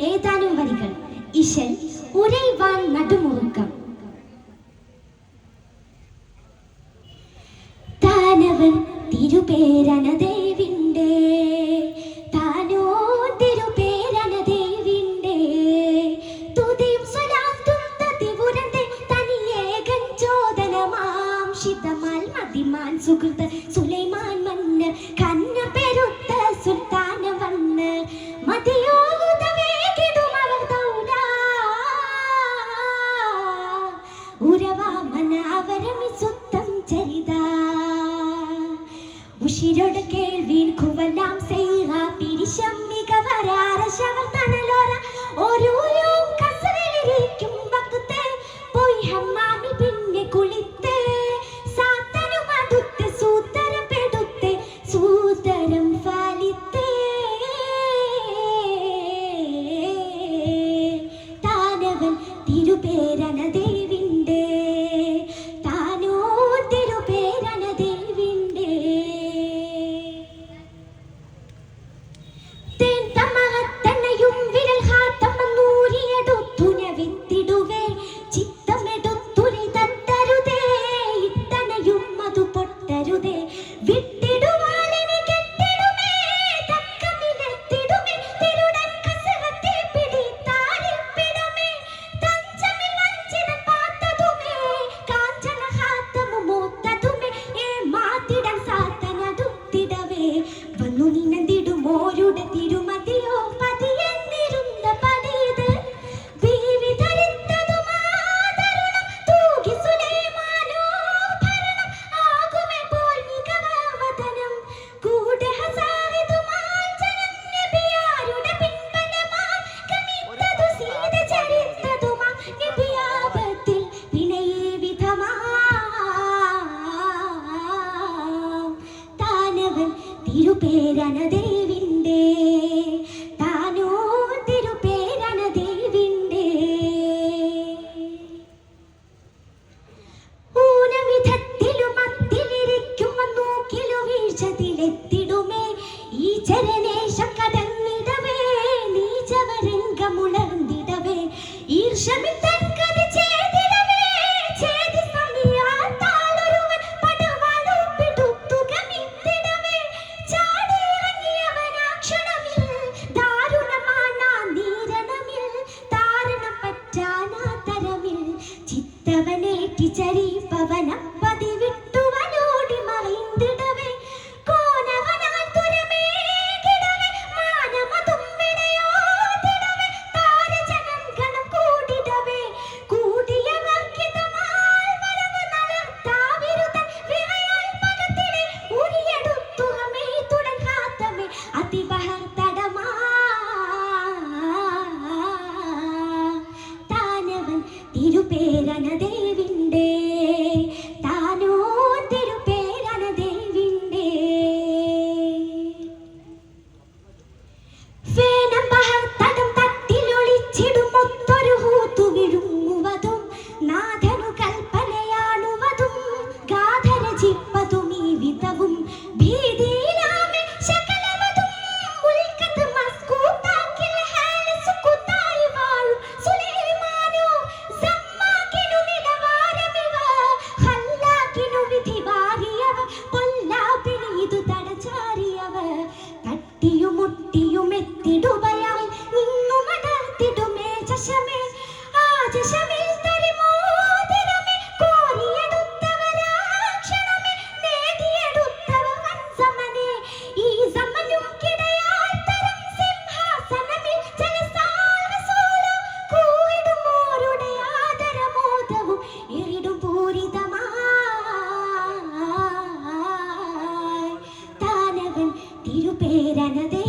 ഏതാനും വരികൾ. ഇശൽ ഒരേ വാൻ നടുമുറുക്കം. താനവൻ തിരുപേരന ദേവിന്റെ ഉഷിരോട് കേൾവീൻ കുവലാം സെയ്യ തിരിശം മിക ശവർത്ത പേരനദേവ Di തനതേ